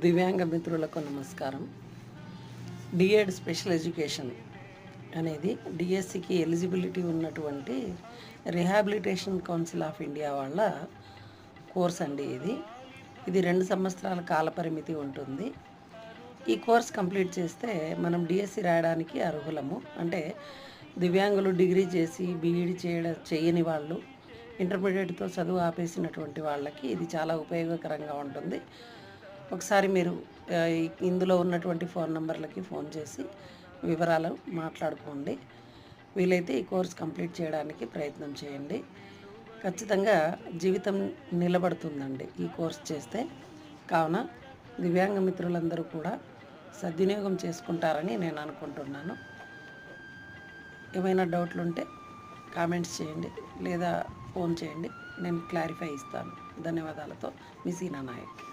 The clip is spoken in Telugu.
దివ్యాంగ మిత్రులకు నమస్కారం. డిఎడ్ స్పెషల్ ఎడ్యుకేషన్ అనేది డిఎస్సికి ఎలిజిబిలిటీ ఉన్నటువంటి రిహాబిలిటేషన్ కౌన్సిల్ ఆఫ్ ఇండియా వాళ్ళ కోర్స్ అండి ఇది. ఇది రెండు సంవత్సరాల కాలపరిమితి ఉంటుంది. ఈ కోర్స్ కంప్లీట్ చేస్తే మనం డిఎస్సి రాయడానికి అర్హులము. అంటే దివ్యాంగులు డిగ్రీ చేసి బీఈడి చేయడ చేయని వాళ్ళు ఇంటర్మీడియట్తో చదువు ఆపేసినటువంటి వాళ్ళకి ఇది చాలా ఉపయోగకరంగా ఉంటుంది. ఒకసారి మీరు ఇందులో ఉన్నటువంటి ఫోన్ నంబర్లకి ఫోన్ చేసి వివరాలు మాట్లాడుకోండి. వీలైతే ఈ కోర్స్ కంప్లీట్ చేయడానికి ప్రయత్నం చేయండి. ఖచ్చితంగా జీవితం నిలబడుతుందండి ఈ కోర్స్ చేస్తే. కావున దివ్యాంగ మిత్రులందరూ కూడా సద్వినియోగం చేసుకుంటారని నేను అనుకుంటున్నాను. ఏమైనా డౌట్లు ఉంటే కామెంట్స్ చేయండి లేదా ఫోన్ చేయండి. నేను క్లారిఫై ఇస్తాను. ధన్యవాదాలతో మీ సీనా నాయక్